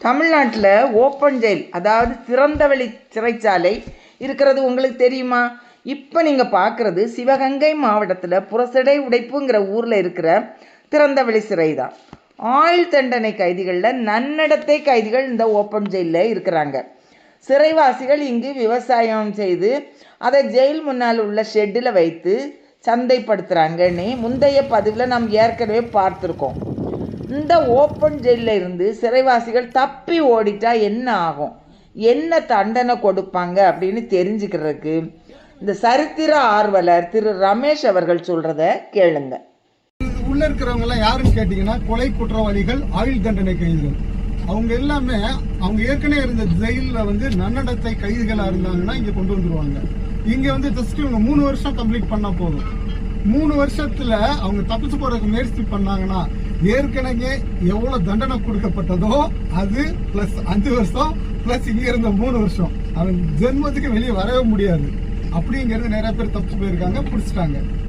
தமிழ்நாட்டில் open jail அதாவது திறந்தவெளி சிறைச்சாலை இருக்கிறது உங்களுக்கு தெரியுமா? இப்போ நீங்கள் பார்க்குறது சிவகங்கை மாவட்டத்தில் புறசடை உடைப்புங்கிற ஊரில் இருக்கிற திறந்தவெளி சிறை தான் ஆயுள் தண்டனை கைதிகளில் நன்னடத்தை கைதிகள் இந்த ஓப்பன் ஜெயிலில் இருக்கிறாங்க. சிறைவாசிகள் இங்கு விவசாயம் செய்து அதை ஜெயில் முன்னால் உள்ள ஷெட்டில் வைத்து சந்தைப்படுத்துகிறாங்கன்னு முந்தைய பதிவில் நாம் ஏற்கனவே பார்த்துருக்கோம். இந்த ஓப்பன் ஜெயிலில் இருந்து சிறைவாசிகள் தப்பி ஓடிட்டா என்ன ஆகும்? என்ன தண்டனை கொடுப்பாங்க அப்படின்னு தெரிஞ்சுக்கிறதுக்கு இந்த சரித்திர ஆர்வலர் திரு ரமேஷ் அவர்கள் சொல்கிறத கேளுங்க. உள்ள இருக்கிறவங்க எல்லாம் யாருன்னு கேட்டீங்கன்னா கொலை குற்றவாளிகள் ஆயுள் தண்டனை கைதிகள். அவங்க எல்லாமே அவங்க ஏற்கனவே இருந்த ஜெயில வந்து நன்னடத்தை கைதிகளா இருந்தாங்கன்னா இங்க கொண்டு வந்துருவாங்க. இங்க வந்து ஜஸ்ட் இவங்க மூணு வருஷம் கம்ப்ளீட் பண்ணா போதும். மூணு வருஷத்துல அவங்க தப்பிச்சு போறதுக்கு முயற்சி பண்ணாங்கன்னா ஏற்கனவே எவ்வளவு தண்டனை கொடுக்கப்பட்டதோ அது பிளஸ் அஞ்சு வருஷம் பிளஸ் இங்க இருந்த மூணு வருஷம். அவன் ஜென்மத்துக்கு வெளியே வரவே முடியாது. அப்படிங்கிறது நிறைய பேர் தப்பு போயிருக்காங்க பிடிச்சிட்டாங்க.